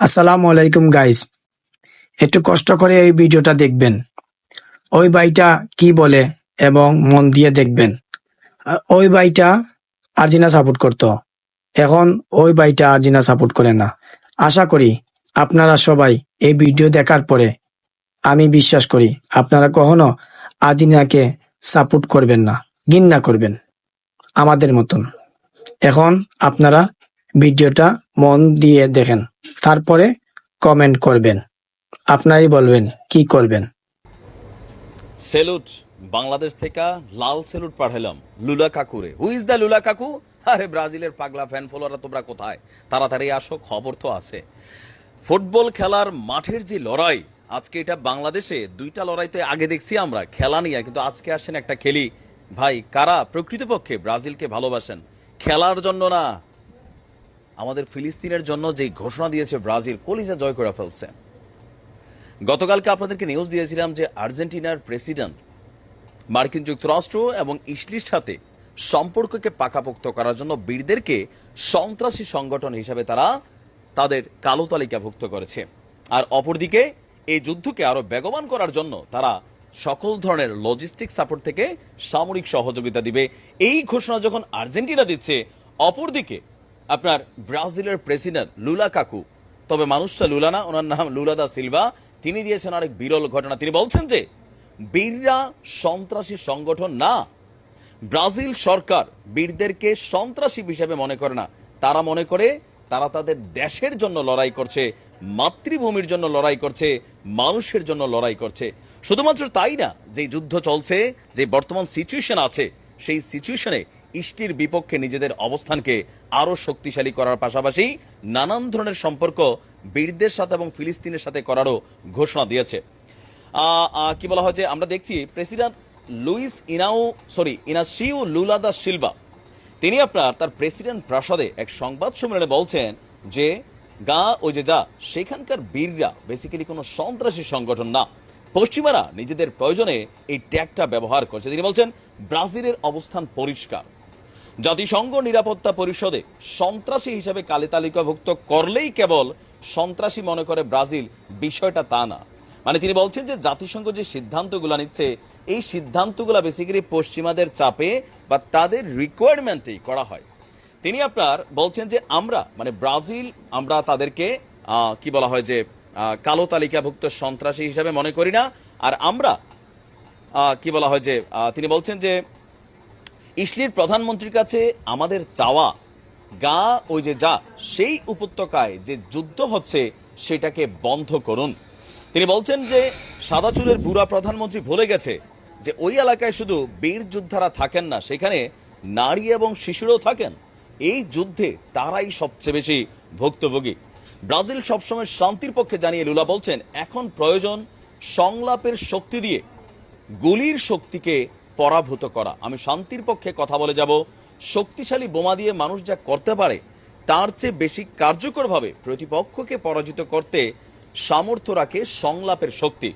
আসসালামু আলাইকুম গাইস একটু কষ্ট করে এই ভিডিওটা দেখবেন। ওই ভাইটা কি বলে এবং মন দিয়ে দেখবেন। ওই ভাইটা আর্জিনা সাপোর্ট করতো। এখন ওই ভাইটা আর্জিনা সাপোর্ট করে না। আশা করি আপনারা সবাই এই ভিডিও দেখার পরে আমি বিশ্বাস করি আপনারা কখনো আর্জিনাকে সাপোর্ট করবেন না, ঘৃণা করবেন। আমাদের মতন। এখন আপনারা ভিডিওটা মন দিয়ে দেখেন। তারপরে কমেন্ট করবেন। আপনারই বলবেন, কি করবেন? সেলুট, বাংলাদেশ থেকে লাল সেলুট পাঠালাম লুলা কাকুরে। হু ইজ দ্য লুলা কাকু? আরে ব্রাজিলের পাগলা ফ্যান ফলোয়াররা তোমরা কোথায়? তাড়াতাড়ি আসো, খবর তো আছে। ফুটবল খেলার মাঠের যে লড়াই, আজকে এটা বাংলাদেশে, দুইটা লড়াইতে আগে দেখছি আমরা, খেলা নিয়ে, কিন্তু আজকে আসেন একটা খেলি। ভাই, কারা? প্রকৃতপক্ষে ব্রাজিলকে ভালোবাসেন। খেলার জন্য না আমাদের ফিলিস্তিনের জন্য যে ঘোষণা দিয়েছে ব্রাজিল, কলিজা জয় করে ফেলছে। গতকালকে আপনাদেরকে নিউজ দিয়েছিলাম যে আর্জেন্টিনার প্রেসিডেন্ট মার্কিন যুক্তরাষ্ট্র এবং ইসলির সাথে সম্পর্ককে পাকাপোক্ত করার জন্য বীরদেরকে সন্ত্রাসী সংগঠন হিসাবে তারা তাদের কালো তালিকাভুক্ত করেছে। আর অপরদিকে, এই যুদ্ধকে আরও বেগবান করার জন্য তারা সকল ধরনের লজিস্টিক সাপোর্ট থেকে সামরিক সহযোগিতা দিবে। এই ঘোষণা যখন আর্জেন্টিনা দিচ্ছে, অপরদিকে আপনার ব্রাজিলের প্রেসিডেন্ট লুলা কাকু। তবে মানুষটা লুলা না, ওনার নাম লুলা দা সিলভা। তিনি দিয়েছেন আরেক বিরল ঘটনা। তিনি বলছেন যে, বীররা সন্ত্রাসী সংগঠন না। ব্রাজিল সরকার বীরদেরকে সন্ত্রাসী হিসেবে মনে করে না। তারা মনে করে তারা তাদের দেশের জন্য লড়াই করছে, মাতৃভূমির জন্য লড়াই করছে, মানুষের জন্য লড়াই করছে। শুধুমাত্র তাই না, যে যুদ্ধ চলছে, যে বর্তমান সিচুয়েশন আছে, সেই সিচুয়েশনে ইষ্টির বিপক্ষে নিজেদের অবস্থানকে আরও শক্তিশালী করার পাশাপাশি নানান ধরনের সম্পর্ক বীরদের সাথে এবং ফিলিস্তিনের সাথে করারও ঘোষণা দিয়েছে। কি বলা হয় যে আমরা দেখছি president Luis ইনাও, sorry Inácio Lula da Silva. তিনি আপনার তার প্রেসিডেন্ট প্রাসাদে এক সংবাদ সম্মেলনে বলছেন যে, গা ওই যে যা, সেখানকার বীররা বেসিক্যালি কোনো সন্ত্রাসী সংগঠন না। পশ্চিমারা নিজেদের প্রয়োজনে এই ট্যাগটা ব্যবহার করছে। তিনি বলছেন, ব্রাজিলের অবস্থান পরিষ্কার। জাতিসংঘ নিরাপত্তা পরিষদে সন্ত্রাসী হিসেবে কালে তালিকাভুক্ত করলেই কেবল সন্ত্রাসী মনে করে ব্রাজিল, বিষয়টা তা না। মানে তিনি বলছেন যে জাতিসংঘ যে সিদ্ধান্তগুলো নিচ্ছে, এই সিদ্ধান্তগুলো বেসিক্যালি পশ্চিমাদের চাপে বা তাদের রিকোয়ারমেন্টেই করা হয়। তিনি আপনার বলছেন যে আমরা মানে ব্রাজিল, আমরা তাদেরকে কি বলা হয় যে কালো তালিকাভুক্ত সন্ত্রাসী হিসাবে মনে করি না। আর আমরা কি বলা হয় যে তিনি বলছেন যে ইসলির প্রধানমন্ত্রীর কাছে আমাদের চাওয়া, গা ওই যে যা, সেই উপত্যকায় যে যুদ্ধ হচ্ছে সেটাকে বন্ধ করুন। তিনি বলছেন যে সাদা চুলের বুড়া প্রধানমন্ত্রী ভুলে গেছে যে ওই এলাকায় শুধু বীর যোদ্ধারা থাকেন না, সেখানে নারী এবং শিশুরাও থাকেন। এই যুদ্ধে তারাই সবচেয়ে বেশি ভুক্তভোগী। ব্রাজিল সবসময় শান্তির পক্ষে জানিয়ে লুলা বলছেন, এখন প্রয়োজন সংলাপের শক্তি দিয়ে, গুলির শক্তিকে পরাভূত করা। আমি শান্তির পক্ষে কথা বলে যাব। শক্তিশালী বোমা দিয়ে মানুষ যা করতে পারে, তার চেয়ে বেশি কার্যকরভাবে প্রতিপক্ষকে পরাজিত করতে সামর্থ্য রাখে সংলাপের শক্তি।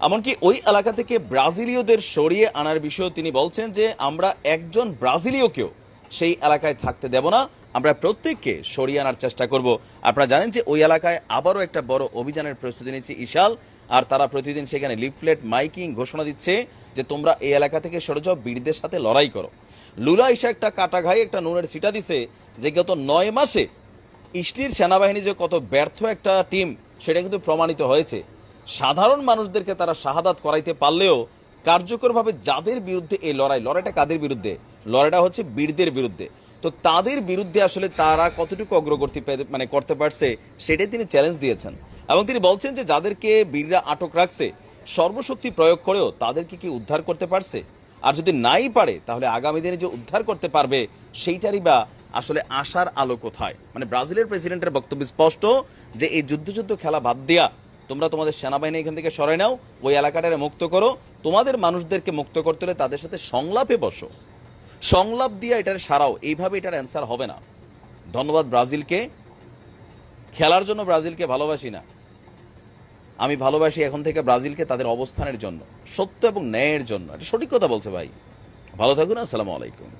এমনকি ওই এলাকা থেকে ব্রাজিলীয়দের সরিয়ে আনার বিষয়েও তিনি বলছেন যে, আমরা একজন ব্রাজিলীয়কেও সেই এলাকায় থাকতে দেব না, আমরা প্রত্যেককে সরিয়ে আনার চেষ্টা করব। আপনারা জানেন যে, ওই এলাকায় আবারও একটা বড় অভিযানের প্রস্তুতি নিচ্ছে ইশাল। আর তারা প্রতিদিন সেখানে লিফলেট, মাইকিং ঘোষণা দিচ্ছে যে তোমরা এই এলাকা থেকে সরে যাও, বীরদের সাথে লড়াই করো। লুলা ইসা একটা কাটা ঘাই, একটা নুনের সিটা দিছে যে গত নয় মাসে ইসলির সেনাবাহিনী যে কত ব্যর্থ একটা টিম, সেটা কিন্তু প্রমাণিত হয়েছে। সাধারণ মানুষদেরকে তারা শাহাদাত করাইতে পারলেও কার্যকরভাবে যাদের বিরুদ্ধে এই লড়াই, লড়াইটা কাদের বিরুদ্ধে? লড়াইটা হচ্ছে বীরদের বিরুদ্ধে। তো তাদের বিরুদ্ধে আসলে তারা কতটুকু অগ্রগতি মানে করতে পারছে, সেটাই তিনি চ্যালেঞ্জ দিয়েছেন। এবং তিনি বলছেন যে যাদেরকে বীররা আটক রাখছে, সর্বশক্তি প্রয়োগ করেও তাদেরকে কি উদ্ধার করতে পারছে? আর যদি নাই পারে, তাহলে আগামী দিনে যে উদ্ধার করতে পারবে, সেইটারই বা আসলে আশার আলো কোথায়? মানে ব্রাজিলের প্রেসিডেন্টের বক্তব্য স্পষ্ট যে এই যুদ্ধ যুদ্ধ খেলা বাদ দিয়া তোমরা তোমাদের সেনাবাহিনী এখান থেকে সরাই নাও, ওই এলাকাটারে মুক্ত করো, তোমাদের মানুষদেরকে মুক্ত করতে হলে তাদের সাথে সংলাপে বসো। সংলাপ দিয়ে এটার সারাও, এইভাবে এটার অ্যান্সার হবে না। ধন্যবাদ ব্রাজিলকে। খেলার জন্য ব্রাজিলকে ভালোবাসি না। আমি ভালোবাসি এখন থেকে ব্রাজিলকে তাদের অবস্থানের জন্য, সত্য এবং ন্যায়ের জন্য। এটা সঠিক কথা বলছে ভাই। ভালো থাকুন, আসসালামু আলাইকুম।